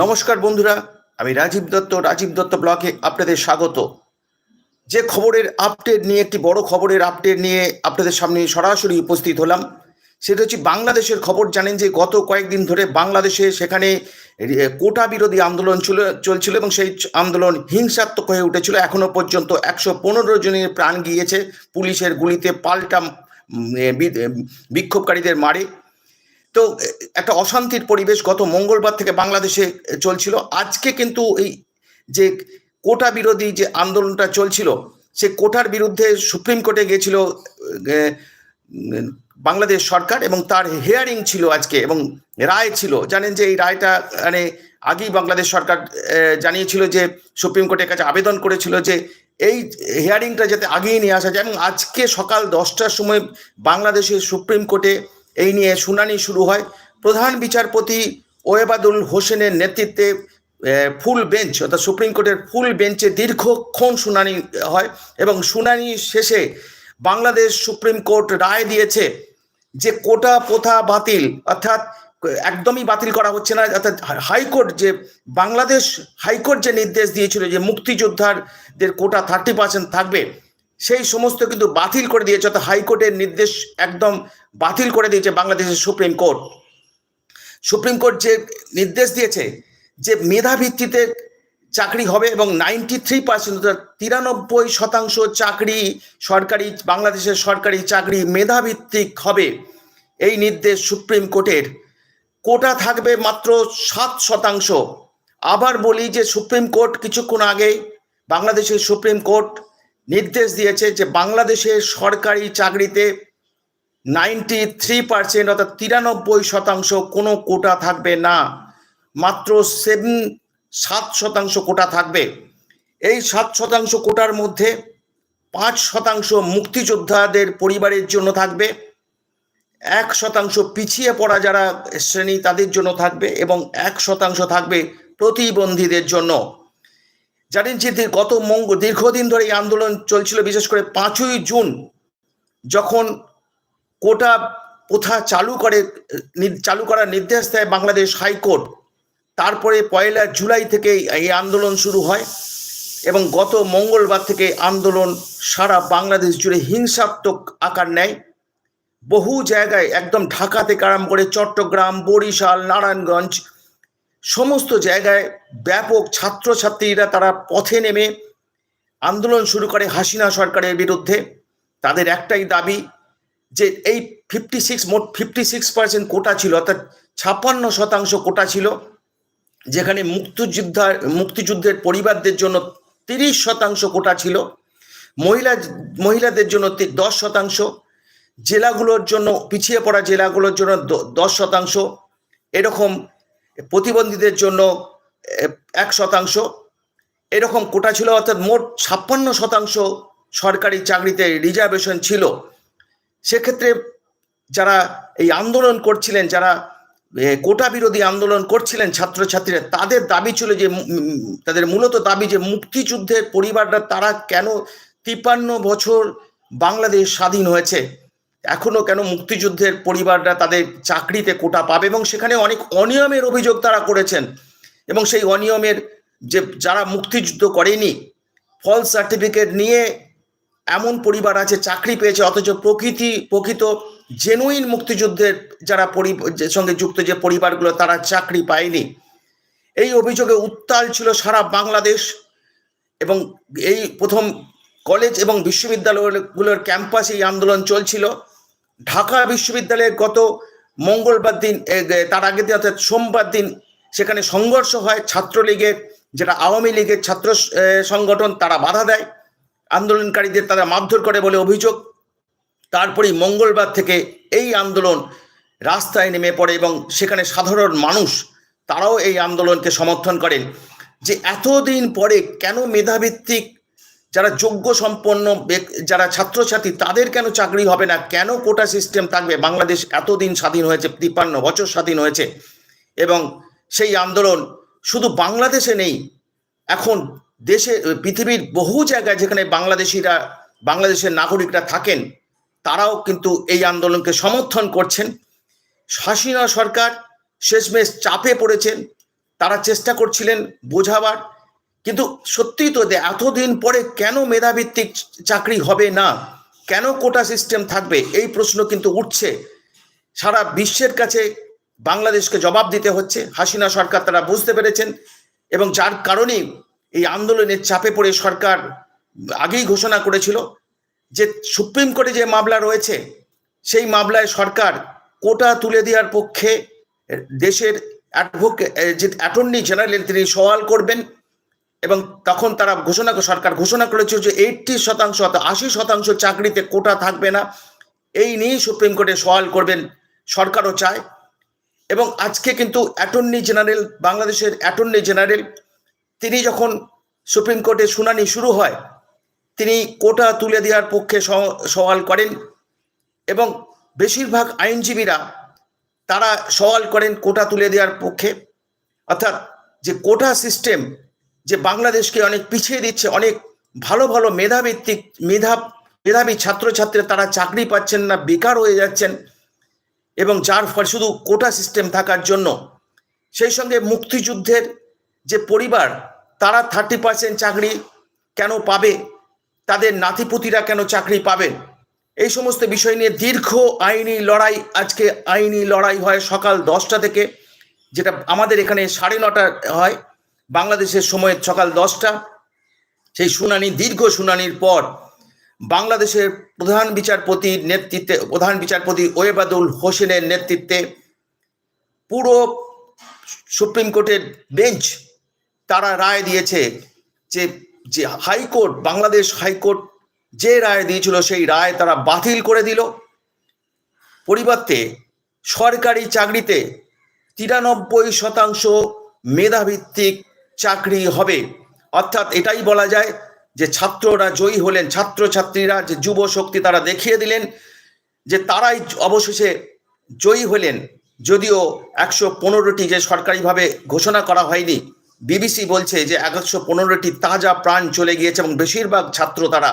নমস্কার বন্ধুরা, আমি রাজীব দত্ত রাজীব দত্ত ব্লকে আপনাদের স্বাগত। যে খবরের আপডেট নিয়ে, একটি বড় খবরের আপডেট নিয়ে আপনাদের সামনে সরাসরি উপস্থিত হলাম, সেটা হচ্ছে বাংলাদেশের খবর। জানেন যে গত কয়েকদিন ধরে বাংলাদেশে সেখানে কোটা বিরোধী আন্দোলন ছিল, চলছিল এবং সেই আন্দোলন হিংসাত্মক হয়ে উঠেছিল। এখনও পর্যন্ত একশো পনেরো জনের প্রাণ গিয়েছে, পুলিশের গুলিতে পাল্টা বিক্ষোভকারীদের মারে। তো একটা অশান্তির পরিবেশ গত মঙ্গলবার থেকে বাংলাদেশে চলছিল। আজকে কিন্তু এই যে কোটা বিরোধী যে আন্দোলনটা চলছিল, সে কোটার বিরুদ্ধে সুপ্রিম কোর্টে গিয়েছিল বাংলাদেশ সরকার এবং তার হিয়ারিং ছিল আজকে এবং রায় ছিল। জানেন যে এই রায়টা মানে আগেই বাংলাদেশ সরকার জানিয়েছিল যে সুপ্রিম কোর্টের কাছে আবেদন করেছিল যে এই হিয়ারিংটা যাতে আগেই নিয়ে আসা যায় এবং আজকে সকাল দশটার সময় বাংলাদেশের সুপ্রিম কোর্টে এই নিয়ে শুনানি শুরু হয়। প্রধান বিচারপতি ওয়েবাদুল হোসেনের নেতৃত্বে ফুল বেঞ্চ, অর্থাৎ সুপ্রিম কোর্টের ফুল বেঞ্চে দীর্ঘক্ষণ শুনানি হয় এবং শুনানি শেষে বাংলাদেশ সুপ্রিম কোর্ট রায় দিয়েছে যে কোটা প্রথা বাতিল, অর্থাৎ একদমই বাতিল করা হচ্ছে না। অর্থাৎ হাইকোর্ট যে, বাংলাদেশ হাইকোর্ট যে নির্দেশ দিয়েছিল যে মুক্তিযোদ্ধাদের কোটা থার্টি পার্সেন্ট থাকবে সেই সমস্ত কিন্তু বাতিল করে দিয়েছে, অর্থাৎ হাইকোর্টের নির্দেশ একদম বাতিল করে দিয়েছে বাংলাদেশের সুপ্রিম কোর্ট। সুপ্রিম কোর্ট যে নির্দেশ দিয়েছে যে মেধা ভিত্তিতে চাকরি হবে এবং নাইনটি থ্রি পার্সেন্ট তিরানব্বই শতাংশ চাকরি সরকারি, বাংলাদেশের সরকারি চাকরি মেধাভিত্তিক হবে, এই নির্দেশ সুপ্রিম কোর্টের। কোটা থাকবে মাত্র সাত শতাংশ। আবার বলি যে সুপ্রিম কোর্ট কিছুক্ষণ আগে বাংলাদেশের সুপ্রিম কোর্ট নির্দেশ দিয়েছে যে বাংলাদেশের সরকারি চাকরিতে নাইনটি থ্রি পার্সেন্ট অর্থাৎ তিরানব্বই শতাংশ কোনো কোটা থাকবে না। মাত্র সেভেন সাত শতাংশ কোটা থাকবে। এই সাত শতাংশ কোটার মধ্যে পাঁচ শতাংশ মুক্তিযোদ্ধাদের পরিবারের জন্য থাকবে। এক শতাংশ পিছিয়ে পড়া যারা শ্রেণি, তাদের জন্য থাকবে এবং এক শতাংশ থাকবে প্রতিবন্ধীদের জন্য। জানেন যে গত মঙ্গ দীর্ঘদিন ধরে এই আন্দোলন চলছিল, বিশেষ করে পাঁচই জুন, যখন কোটা প্রথা চালু করে চালু করার নির্দেশ দেয় বাংলাদেশ হাইকোর্ট। তারপরে পয়লা জুলাই থেকে এই আন্দোলন শুরু হয় এবং গত মঙ্গলবার থেকে আন্দোলন সারা বাংলাদেশ জুড়ে হিংসাত্মক আকার নেয়। বহু জায়গায় একদম ঢাকা থেকে আরম্ভ করে চট্টগ্রাম, বরিশাল, নারায়ণগঞ্জ সমস্ত জায়গায় ব্যাপক ছাত্রছাত্রীরা তারা পথে নেমে আন্দোলন শুরু করে হাসিনা সরকারের বিরুদ্ধে। তাদের একটাই দাবি যে এই ফিফটি সিক্স মোট ফিফটি সিক্স পার্সেন্ট কোটা ছিল, অর্থাৎ ছাপ্পান্ন শতাংশ কোটা ছিল, যেখানে মুক্তিযোদ্ধা, মুক্তিযুদ্ধের পরিবারদের জন্য তিরিশ শতাংশ কোটা ছিল, মহিলা, মহিলাদের জন্য দশ শতাংশ, জেলাগুলোর জন্য, পিছিয়ে পড়া জেলাগুলোর জন্য দশ শতাংশ, এরকম প্রতিবন্ধীদের জন্য এক শতাংশ। এরকম কোটা ছিল, অর্থাৎ মোট ছাপ্পান্ন শতাংশ সরকারি চাকরিতে রিজার্ভেশন ছিল। সেক্ষেত্রে যারা এই আন্দোলন করছিলেন, যারা কোটা বিরোধী আন্দোলন করছিলেন ছাত্রছাত্রীরা, তাদের দাবি ছিল যে তাদের মূলত দাবি যে, মুক্তিযুদ্ধের পরিবাররা তারা কেন তিপ্পান্ন বছর বাংলাদেশ স্বাধীন হয়েছে? এখনও কেন মুক্তিযুদ্ধের পরিবাররা তাদের চাকরিতে কোটা পাবে? এবং সেখানে অনেক অনিয়মের অভিযোগ তারা করেছেন। এবং সেই অনিয়মের যে, যারা মুক্তিযুদ্ধ করেনি ফলস সার্টিফিকেট নিয়ে এমন পরিবার আছে, চাকরি পেয়েছে, অথচ প্রকৃতি, প্রকৃত জেনুইন মুক্তিযুদ্ধের যারা পরি- সঙ্গে যুক্ত যে পরিবারগুলো, তারা চাকরি পায়নি। এই অভিযোগে উত্তাল ছিল সারা বাংলাদেশ। এবং এই প্রথম কলেজ এবং বিশ্ববিদ্যালয়গুলোর ক্যাম্পাসে এই আন্দোলন চলছিল। ঢাকা বিশ্ববিদ্যালয়ে গত মঙ্গলবার দিন তার আগের দিন অর্থাৎ সোমবার দিন সেখানে সংঘর্ষ হয় ছাত্রলীগের, যেটা আওয়ামী লীগের ছাত্র সংগঠন তারা বাধা দেয়। আন্দোলনকারীদের তারা মারধর করে বলে অভিযোগ। তারপরেই মঙ্গলবার থেকে এই আন্দোলন রাস্তায় নেমে পড়ে এবং সেখানে সাধারণ মানুষ তারাও এই আন্দোলনকে সমর্থন করেন। যে এতদিন পরে কেন মেধাভিত্তিক যারা যোগ্য সম্পন্ন যারা ছাত্রছাত্রী, তাদের কেন চাকরি হবে না? কেন কোটা সিস্টেম থাকবে? বাংলাদেশ এতদিন স্বাধীন হয়েছে, তিপ্পান্ন বছর স্বাধীন হয়েছে এবং সেই আন্দোলন শুধু বাংলাদেশে নেই, এখন দেশে, পৃথিবীর বহু জায়গায় যেখানে বাংলাদেশিরা, বাংলাদেশের নাগরিকরা থাকেন, তারাও কিন্তু এই আন্দোলনকে সমর্থন করছেন। হাসিনা সরকার শেষমেশ চাপে পড়েছেন, তারা চেষ্টা করছিলেন বোঝাবার কিন্তু সত্যিই তো এতদিন পরে কেন মেধাভিত্তিক চাকরি হবে না? কেন কোটা সিস্টেম থাকবে? এই প্রশ্ন কিন্তু উঠছে। সারা বিশ্বের কাছে বাংলাদেশকে জবাব দিতে হচ্ছে। হাসিনা সরকার তারা বুঝতে পেরেছেন এবং যার কারণেই এই আন্দোলনের চাপে পড়ে সরকার আগেই ঘোষণা করেছিল যে সুপ্রিম কোর্টে যে মামলা রয়েছে, সেই মামলায় সরকার কোটা তুলে দেওয়ার পক্ষে দেশের অ্যাডভোকে যে অ্যাটর্নি জেনারেল তিনি সওয়াল করবেন। এবং তখন তারা ঘোষণা সরকার ঘোষণা করেছে যে এইটটি শতাংশ অর্থাৎ আশি শতাংশ চাকরিতে কোটা থাকবে না। এই নিয়েই সুপ্রিম কোর্টে সওয়াল করবেন, সরকারও চায়। এবং আজকে কিন্তু অ্যাটর্নি জেনারেল, বাংলাদেশের অ্যাটর্নি জেনারেল, তিনি যখন সুপ্রিম কোর্টে শুনানি শুরু হয়, তিনি কোটা তুলে দেওয়ার পক্ষে সওয়াল করেন এবং বেশিরভাগ আইনজীবীরা তারা সওয়াল করেন কোটা তুলে দেওয়ার পক্ষে। অর্থাৎ যে কোটা সিস্টেম যে বাংলাদেশকে অনেক পিছিয়ে দিচ্ছে, অনেক ভালো ভালো মেধাভিত্তিক মেধা, মেধাবী ছাত্রছাত্রীরা তারা চাকরি পাচ্ছেন না, বেকার হয়ে যাচ্ছেন এবং যার ফলে শুধু কোটা সিস্টেম থাকার জন্য। সেই সঙ্গে মুক্তিযুদ্ধের যে পরিবার, তারা থার্টি পার্সেন্ট চাকরি কেন পাবে? তাদের নাতিপুতিরা কেন চাকরি পাবেন এই সমস্ত বিষয় নিয়ে দীর্ঘ আইনি লড়াই, আজকে আইনি লড়াই হয় সকাল দশটা থেকে, যেটা আমাদের এখানে সাড়ে নটা হয়। বাংলাদেশের সময় সকাল দশটা, সেই শুনানি, দীর্ঘ শুনানির পর বাংলাদেশের প্রধান বিচারপতির নেতৃত্বে, প্রধান বিচারপতি ওয়েবাদুল হোসেনের নেতৃত্বে পুরো সুপ্রিম কোর্টের বেঞ্চ তারা রায় দিয়েছে যে যে হাইকোর্ট, বাংলাদেশ হাইকোর্ট যে রায় দিয়েছিল সেই রায় তারা বাতিল করে দিল। পরিবর্তে সরকারি চাকরিতে তিরানব্বই শতাংশ মেধাভিত্তিক চাকরি হবে। অর্থাৎ এটাই বলা যায় যে ছাত্ররা জয়ী হলেন, ছাত্রছাত্রীরা যে যুব শক্তি তারা দেখিয়ে দিলেন যে তারাই অবশেষে জয়ী হলেন। যদিও একশো পনেরোটি যে সরকারিভাবে ঘোষণা করা হয়নি, বিবিসি বলছে যে একশো পনেরোটি তাজা প্রাণ চলে গিয়েছে এবং বেশিরভাগ ছাত্র তারা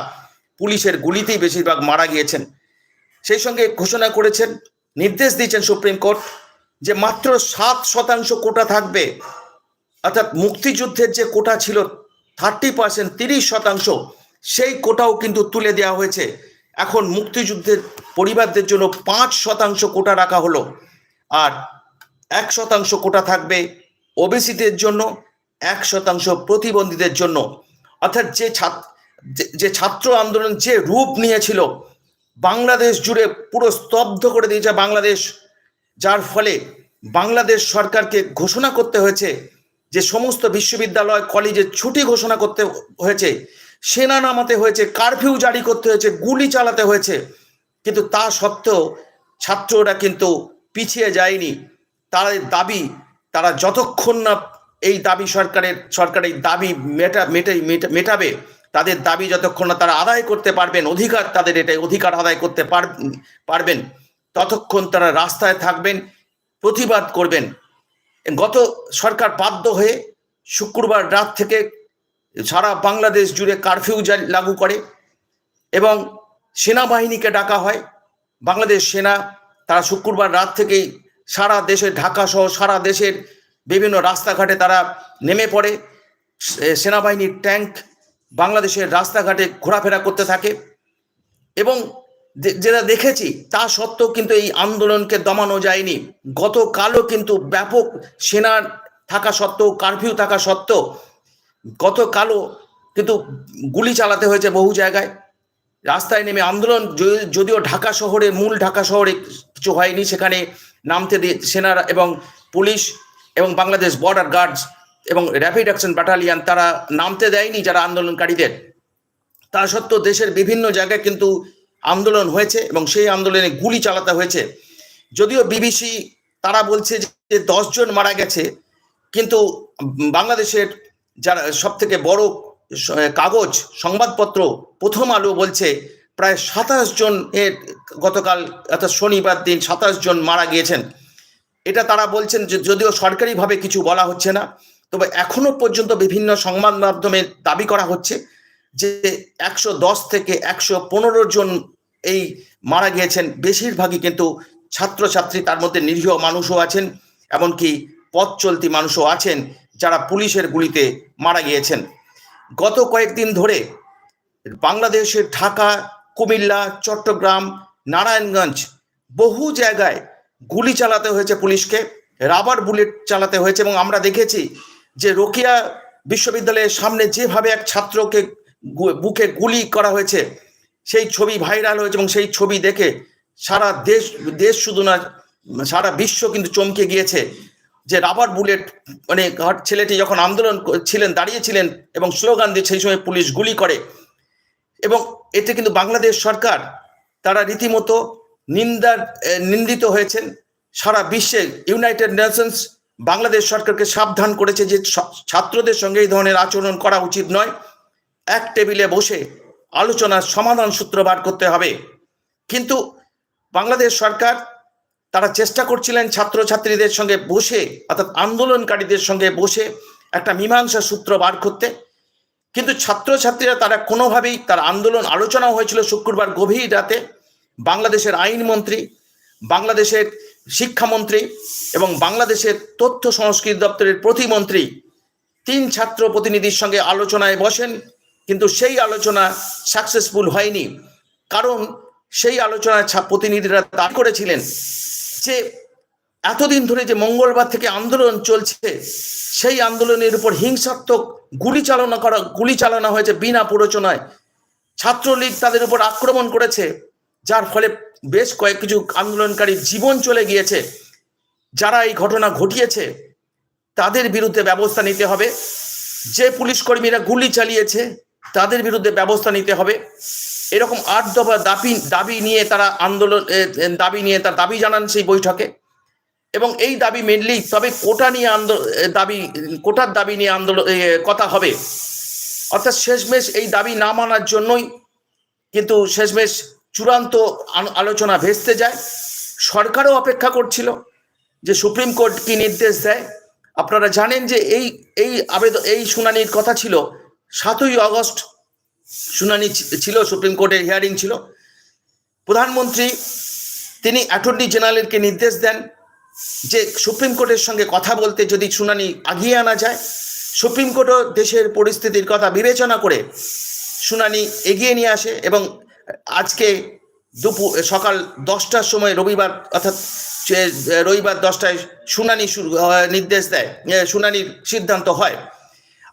পুলিশের গুলিতেই বেশিরভাগ মারা গিয়েছেন। সেই সঙ্গে ঘোষণা করেছেন, নির্দেশ দিয়েছেন সুপ্রিম কোর্ট যে মাত্র সাত শতাংশ কোটা থাকবে অর্থাৎ মুক্তিযুদ্ধের যে কোটা ছিল থার্টি পার্সেন্ট তিরিশ শতাংশ, সেই কোটাও কিন্তু তুলে দেওয়া হয়েছে। এখন মুক্তিযুদ্ধের পরিবারদের জন্য পাঁচ শতাংশ কোটা রাখা হলো। আর এক শতাংশ কোটা থাকবে ওবিসিদের জন্য, এক শতাংশ প্রতিবন্ধীদের জন্য। অর্থাৎ যে ছাত্র যে ছাত্র আন্দোলন যে রূপ নিয়েছিল, বাংলাদেশ জুড়ে পুরো স্তব্ধ করে দিয়েছে বাংলাদেশ। যার ফলে বাংলাদেশ সরকারকে ঘোষণা করতে হয়েছে যে সমস্ত বিশ্ববিদ্যালয়, কলেজে ছুটি ঘোষণা করতে হয়েছে, সেনা নামাতে হয়েছে, কারফিউ জারি করতে হয়েছে, গুলি চালাতে হয়েছে, কিন্তু তা সত্ত্বেও ছাত্ররা কিন্তু পিছিয়ে যায়নি। তাদের দাবি, তারা যতক্ষণ না এই দাবি সরকারের সরকারের দাবি মেটা, মেটে, মেটাবে, তাদের দাবি যতক্ষণ না তারা আদায় করতে পারবেন, অধিকার তাদের এটাই, অধিকার আদায় করতে পার- পারবেন, ততক্ষণ তারা রাস্তায় থাকবেন, প্রতিবাদ করবেন। গত সরকার বাধ্য হয়ে শুক্রবার রাত থেকে সারা বাংলাদেশ জুড়ে কারফিউ লাগু করে এবং সেনাবাহিনীকে ডাকা হয়। বাংলাদেশ সেনা তারা শুক্রবার রাত থেকেই সারা দেশে ঢাকা সহ সারা দেশের বিভিন্ন রাস্তাঘাটে তারা নেমে পড়ে। সেনাবাহিনীর ট্যাঙ্ক বাংলাদেশের রাস্তাঘাটে ঘোরাফেরা করতে থাকে এবং যেটা দেখেছি, তা সত্ত্বেও কিন্তু এই আন্দোলনকে দমানো যায়নি। গতকালও কিন্তু ব্যাপক সেনা থাকা সত্ত্বেও কারফিউ থাকা সত্ত্বেও, গতকালও কিন্তু গুলি চালাতে হয়েছে বহু জায়গায়। রাস্তায় নেমে আন্দোলন যদিও ঢাকা শহরে, মূল ঢাকা শহরে কিছু হয়নি, সেখানে নামতে দিয়ে সেনারা এবং পুলিশ এবং বাংলাদেশ বর্ডার গার্ডস এবং র্যাপিড অ্যাকশন ব্যাটালিয়ান তারা নামতে দেয়নি যারা আন্দোলনকারীদের। তা সত্ত্বেও দেশের বিভিন্ন জায়গায় কিন্তু আন্দোলন হয়েছে এবং সেই আন্দোলনে গুলি চালাতে হয়েছে। যদিও বিবিসি তারা বলছে যে দশজন মারা গেছে, কিন্তু বাংলাদেশের যারা সব থেকে বড় কাগজ, সংবাদপত্র প্রথম আলো বলছে প্রায় সাতাশ জন এর গতকাল, অর্থাৎ শনিবার দিন সাতাশ জন মারা গিয়েছেন। এটা তারা বলছেন যে যদিও সরকারিভাবে কিছু বলা হচ্ছে না, তবে এখনও পর্যন্ত বিভিন্ন সংবাদ মাধ্যমে দাবি করা হচ্ছে যে একশো দশ থেকে একশো পনেরো জন এই মারা গিয়েছেন। বেশিরভাগই কিন্তু ছাত্রছাত্রী, তার মধ্যে নিরীহ মানুষও আছেন, এমনকি পথ চলতি মানুষও আছেন যারা পুলিশের গুলিতে মারা গিয়েছেন। গত কয়েকদিন ধরে বাংলাদেশের ঢাকা, কুমিল্লা, চট্টগ্রাম, নারায়ণগঞ্জ বহু জায়গায় গুলি চালাতে হয়েছে পুলিশকে, রাবার বুলেট চালাতে হয়েছে এবং আমরা দেখেছি যে রোকিয়া বিশ্ববিদ্যালয়ের সামনে যেভাবে এক ছাত্রকে বুকে গুলি করা হয়েছে সেই ছবি ভাইরাল হয়েছে এবং সেই ছবি দেখে সারা দেশ দেশ শুধু না, সারা বিশ্ব কিন্তু চমকে গিয়েছে যে রাবার বুলেট মানে ছেলেটি যখন আন্দোলন ছিলেন, দাঁড়িয়েছিলেন এবং স্লোগান দিয়ে সেই সময় পুলিশ গুলি করে এবং এতে কিন্তু বাংলাদেশ সরকার তারা রীতিমতো নিন্দার নিন্দিত হয়েছেন। সারা বিশ্বে ইউনাইটেড নেশনস বাংলাদেশ সরকারকে সাবধান করেছে যে ছাত্রদের সঙ্গে এই ধরনের আচরণ করা উচিত নয়। এক টেবিলে বসে আলোচনার সমাধান সূত্র বার করতে হবে। কিন্তু বাংলাদেশ সরকার তারা চেষ্টা করছিলেন ছাত্রছাত্রীদের সঙ্গে বসে, অর্থাৎ আন্দোলনকারীদের সঙ্গে বসে একটা মীমাংসা সূত্র বার করতে। কিন্তু ছাত্রছাত্রীরা তারা কোনোভাবেই তার আন্দোলন আলোচনা হয়েছিল শুক্রবার গভীর রাতে। বাংলাদেশের আইনমন্ত্রী বাংলাদেশের শিক্ষামন্ত্রী এবং বাংলাদেশের তথ্য সংস্কৃতি দপ্তরের প্রতিমন্ত্রী তিন ছাত্র প্রতিনিধির সঙ্গে আলোচনায় বসেন। কিন্তু সেই আলোচনা সাকসেসফুল হয়নি। কারণ সেই আলোচনায় প্রতিনিধিরা দাবি করেছিলেন যে এতদিন ধরে যে মঙ্গলবার থেকে আন্দোলন চলছে, সেই আন্দোলনের উপর হিংসাত্মক গুলি চালনা করা গুলি চালানো হয়েছে বিনা প্ররোচনায়। ছাত্রলীগ তাদের উপর আক্রমণ করেছে, যার ফলে বেশ কয়েক কিছু আন্দোলনকারী জীবন চলে গিয়েছে। যারা এই ঘটনা ঘটিয়েছে, তাদের বিরুদ্ধে ব্যবস্থা নিতে হবে। যে পুলিশ কর্মীরা গুলি চালিয়েছে তাদের বিরুদ্ধে ব্যবস্থা নিতে হবে। এরকম আট দফা দাবি দাবি নিয়ে তারা আন্দোলন দাবি নিয়ে তার দাবি জানান সেই বৈঠকে। এবং এই দাবি মেনলি তবে কোটা নিয়ে আন্দোলন দাবি, কোটার দাবি নিয়ে আন্দোলন কথা হবে। অর্থাৎ শেষমেশ এই দাবি না মানার জন্যই কিন্তু শেষমেশ চূড়ান্ত আলোচনা ভেস্তে যায়। সরকারও অপেক্ষা করছিল যে সুপ্রিম কোর্ট কি নির্দেশ দেয়। আপনারা জানেন যে এই এই আবেদন এই শুনানির কথা ছিল সাতই আগস্ট শুনানি ছিল, সুপ্রিম কোর্টের হিয়ারিং ছিল। প্রধানমন্ত্রী, তিনি অ্যাটর্নি জেনারেলকে নির্দেশ দেন যে সুপ্রিম কোর্টের সঙ্গে কথা বলতে যদি শুনানি আগিয়ে আনা যায়, সুপ্রিম কোর্টও দেশের পরিস্থিতির কথা বিবেচনা করে শুনানি এগিয়ে নিয়ে আসে এবং আজকে দুপুর সকাল দশটার সময় রবিবার অর্থাৎ রবিবার দশটায় শুনানি শুরু নির্দেশ দেয় শুনানির সিদ্ধান্ত হয়।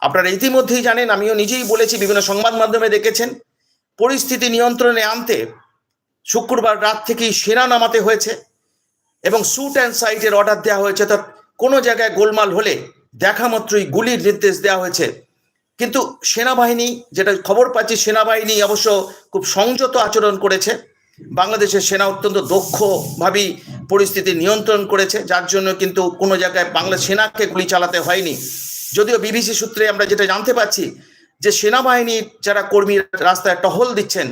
আপনারা ইতিমধ্যেই জানেন, আমিও নিজেই বলেছি, বিভিন্ন সংবাদ মাধ্যমে দেখেছেন, পরিস্থিতি নিয়ন্ত্রণে আনতে শুক্রবার রাত থেকেই সেনা নামাতে হয়েছে এবং শুট অ্যান্ড সাইটের অর্ডার দেওয়া হয়েছে। অর্থাৎ কোনো জায়গায় গোলমাল হলে দেখা মাত্রই গুলির নির্দেশ দেওয়া হয়েছে। কিন্তু সেনাবাহিনী, যেটা খবর পাচ্ছি, সেনাবাহিনী অবশ্য খুব সংযত আচরণ করেছে। বাংলাদেশের সেনা অত্যন্ত দক্ষভাবেই পরিস্থিতি নিয়ন্ত্রণ করেছে, যার জন্য কিন্তু কোনো জায়গায় বাংলা সেনাকে গুলি চালাতে হয়নি। যদিও বিবিসি সূত্রে আমরা যেটা জানতে পারছি যে সেনাবাহিনীর যারা কর্মী রাস্তায় টহল দিচ্ছেন,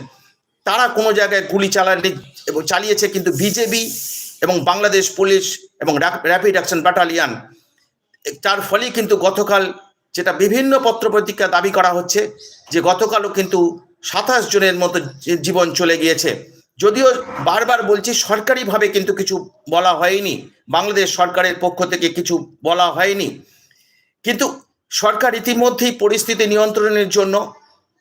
তারা কোনো জায়গায় গুলি চালানি এবং চালিয়েছে কিন্তু বিজেপি এবং বাংলাদেশ পুলিশ এবং র্যাপিড অ্যাকশন ব্যাটালিয়ান তার ফলেই কিন্তু গতকাল যেটা বিভিন্ন পত্রপত্রিকা দাবি করা হচ্ছে যে গতকালও কিন্তু সাতাশ জনের মতো জীবন চলে গিয়েছে। যদিও বারবার বলছি সরকারিভাবে কিন্তু কিছু বলা হয়নি, বাংলাদেশ সরকারের পক্ষ থেকে কিছু বলা হয়নি। কিন্তু সরকার ইতিমধ্যেই পরিস্থিতি নিয়ন্ত্রণের জন্য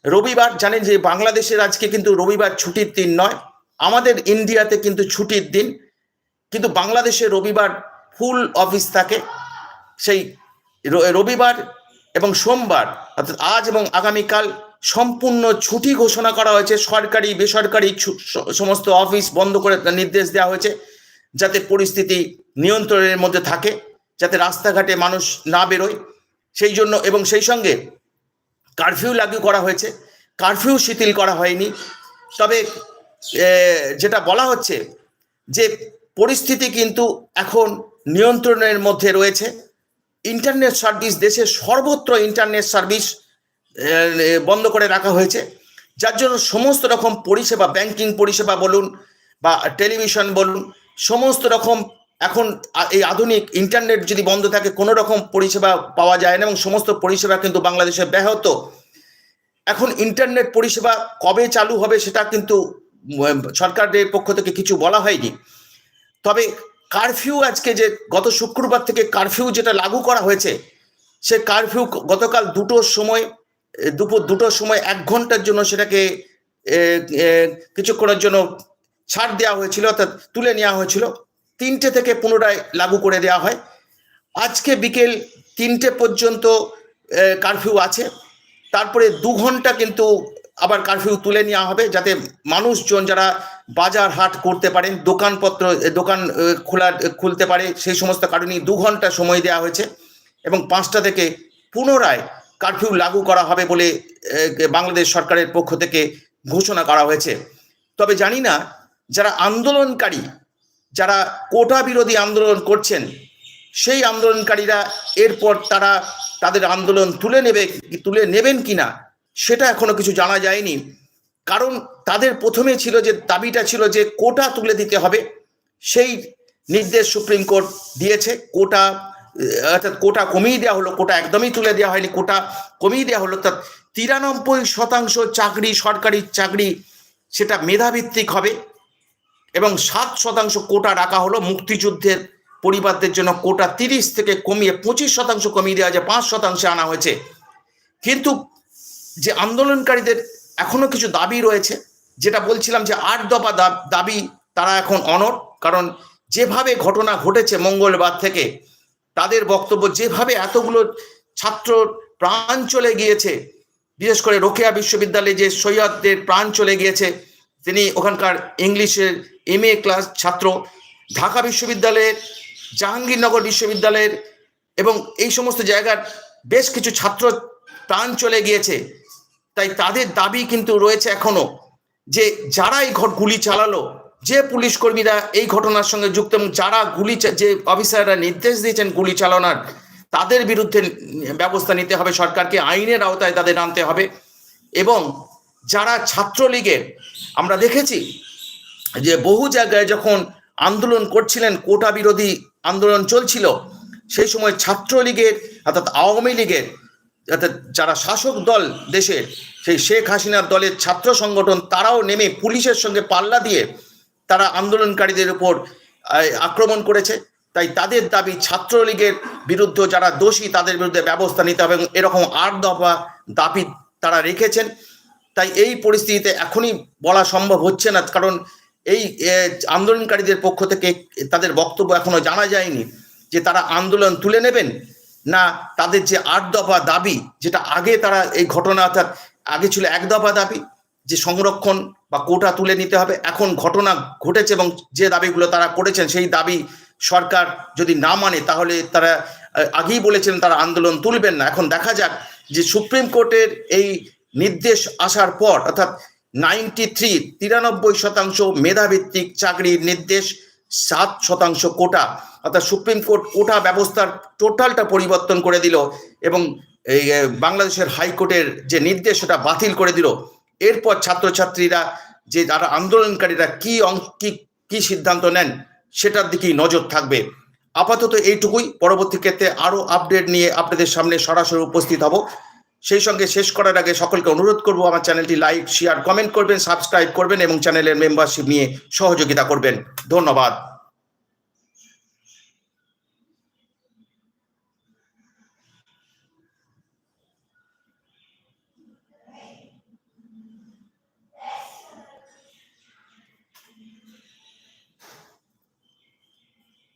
রবিবার জানেন যে বাংলাদেশের আজকে কিন্তু রবিবার ছুটির দিন নয়, আমাদের ইন্ডিয়াতে কিন্তু ছুটির দিন। কিন্তু বাংলাদেশে রবিবার ফুল অফিস থাকে। সেই রবিবার এবং সোমবার, অর্থাৎ আজ এবং আগামীকাল সম্পূর্ণ ছুটি ঘোষণা করা হয়েছে। সরকারি, বেসরকারি সমস্ত অফিস বন্ধ করে নির্দেশ দেওয়া হয়েছে যাতে পরিস্থিতি নিয়ন্ত্রণের মধ্যে থাকে, যাতে রাস্তাঘাটে মানুষ না বেরোয়। সেই জন্য এবং সেই সঙ্গে কারফিউ লাগু করা হয়েছে। কারফিউ শিথিল করা হয়নি। তবে যেটা বলা হচ্ছে যে পরিস্থিতি কিন্তু এখন নিয়ন্ত্রণের মধ্যে রয়েছে। ইন্টারনেট সার্ভিস দেশের সর্বত্র ইন্টারনেট সার্ভিস বন্ধ করে রাখা হয়েছে। যার জন্য সমস্ত রকম পরিষেবা ব্যাংকিং পরিষেবা বলুন বা টেলিভিশন বলুন, সমস্ত রকম এখন এই আধুনিক ইন্টারনেট যদি বন্ধ থাকে, কোনো রকম পরিষেবা পাওয়া যায় না এবং সমস্ত পরিষেবা কিন্তু বাংলাদেশে ব্যাহত। এখন ইন্টারনেট পরিষেবা কবে চালু হবে সেটা কিন্তু সরকারের পক্ষ থেকে কিছু বলা হয়নি। তবে কারফিউ আজকে যে গত শুক্রবার থেকে কারফিউ যেটা লাগু করা হয়েছে, সে কারফিউ গতকাল দুটোর সময় দুপুর দুটোর সময় এক ঘণ্টার জন্য সেটাকে কিছুক্ষণের জন্য ছাড় দেওয়া হয়েছিল অর্থাৎ তুলে নেওয়া হয়েছিল। তিনটে থেকে পুনরায় লাগু করে দেওয়া হয়। আজকে বিকেল তিনটে পর্যন্ত কারফিউ আছে। তারপরে দু ঘণ্টা কিন্তু আবার কারফিউ তুলে নেওয়া হবে যাতে মানুষজন যারা বাজার হাট করতে পারেন, দোকানপত্র দোকান খোলা খুলতে পারে, সেই সমস্ত কারণেই দু ঘণ্টা সময় দেওয়া হয়েছে এবং পাঁচটা থেকে পুনরায় কারফিউ লাগু করা হবে বলে বাংলাদেশ সরকারের পক্ষ থেকে ঘোষণা করা হয়েছে। তবে জানি না যারা আন্দোলনকারী যারা কোটা বিরোধী আন্দোলন করছেন, সেই আন্দোলনকারীরা এরপর তারা তাদের আন্দোলন তুলে নেবে, তুলে নেবেন কিনা, সেটা এখনও কিছু জানা যায়নি। কারণ তাদের প্রথমে ছিল যে, দাবিটা ছিল যে, কোটা তুলে দিতে হবে, সেই নির্দেশ সুপ্রিম কোর্ট দিয়েছে। কোটা, অর্থাৎ কোটা কমিয়ে দেওয়া হলো, কোটা একদমই তুলে দেওয়া হয়নি, কোটা কমিয়ে দেওয়া হলো, অর্থাৎ তিরানব্বই শতাংশ চাকরি, সরকারি চাকরি, সেটা মেধাভিত্তিক হবে। এবং সাত শতাংশ কোটা রাখা হলো মুক্তিযুদ্ধের পরিবারদের জন্য। কোটা তিরিশ থেকে কমিয়ে পঁচিশ শতাংশ কমিয়ে দেওয়া হয়েছে, পাঁচ শতাংশে আনা হয়েছে। কিন্তু যে আন্দোলনকারীদের এখনও কিছু দাবি রয়েছে, যেটা বলছিলাম যে আট দফা দাবি তারা এখন অনর কারণ যেভাবে ঘটনা ঘটেছে মঙ্গলবার থেকে, তাদের বক্তব্য যেভাবে এতগুলো ছাত্র প্রাণ চলে গিয়েছে, বিশেষ করে রোকেয়া বিশ্ববিদ্যালয়ে যে সৈয়দদের প্রাণ চলে গিয়েছে তিনি ওখানকার ইংলিশের এম এ ক্লাস ছাত্র, ঢাকা বিশ্ববিদ্যালয়ের, জাহাঙ্গীরনগর বিশ্ববিদ্যালয়ের এবং এই সমস্ত জায়গার বেশ কিছু ছাত্র প্রাণ চলে গিয়েছে। তাই তাদের দাবি কিন্তু রয়েছে এখনও যে যারা এই ঘট গুলি চালালো, যে পুলিশ কর্মীরা এই ঘটনার সঙ্গে যুক্ত এবং যারা গুলি যে অফিসাররা নির্দেশ দিয়েছেন গুলি চালানোর, তাদের বিরুদ্ধে ব্যবস্থা নিতে হবে। সরকারকে আইনের আওতায় তাদের আনতে হবে এবং যারা ছাত্রলীগের আমরা দেখেছি যে বহু জায়গায় যখন আন্দোলন করছিলেন, কোটা বিরোধী আন্দোলন চলছিল, সেই সময় ছাত্রলীগের, অর্থাৎ আওয়ামী লীগের, অর্থাৎ যারা শাসক দল দেশের, সেই শেখ হাসিনার দলের ছাত্র সংগঠন, তারাও নেমে পুলিশের সঙ্গে পাল্লা দিয়ে তারা আন্দোলনকারীদের উপর আক্রমণ করেছে। তাই তাদের দাবি ছাত্রলীগের বিরুদ্ধে যারা দোষী, তাদের বিরুদ্ধে ব্যবস্থা নিতে হবে এবং এরকম আট দফা দাবি তারা রেখেছেন। তাই এই পরিস্থিতিতে এখনই বলা সম্ভব হচ্ছে না, কারণ এই আন্দোলনকারীদের পক্ষ থেকে তাদের বক্তব্য এখনও জানা যায়নি যে তারা আন্দোলন তুলে নেবেন না তাদের যে আট দফা দাবি, যেটা আগে তারা এই ঘটনা অর্থাৎ আগে ছিল এক দফা দাবি, যে সংরক্ষণ বা কোটা তুলে নিতে হবে, এখন ঘটনা ঘটেছে এবং যে দাবিগুলো তারা করেছেন সেই দাবি সরকার যদি না মানে তাহলে তারা আগেই বলেছেন তারা আন্দোলন তুলবেন না। এখন দেখা যাক যে সুপ্রিম কোর্টের এই নির্দেশ আসার পর, অর্থাৎ নাইনটি থ্রি তিরানব্বই শতাংশ মেধাভিত্তিক চাকরির নির্দেশ, সাত শতাংশ কোটা, অর্থাৎ সুপ্রিম কোর্ট কোটা ব্যবস্থার টোটালটা পরিবর্তন করে দিল এবং এই বাংলাদেশের হাইকোর্টের যে নির্দেশ, সেটা বাতিল করে দিল। এরপর ছাত্রছাত্রীরা যে যারা আন্দোলনকারীরা কি অং- কি কি সিদ্ধান্ত নেন, সেটার দিকেই নজর থাকবে। আপাতত এইটুকুই। পরবর্তী ক্ষেত্রে আরও আপডেট নিয়ে আপনাদের সামনে সরাসরি উপস্থিত হব। সেই সঙ্গে শেষ করার আগে সকলকে অনুরোধ করব আমার চ্যানেলটি লাইক, শেয়ার, কমেন্ট করবেন, সাবস্ক্রাইব করবেন এবং চ্যানেলের মেম্বারশিপ নিয়ে সহযোগিতা করবেন। ধন্যবাদ।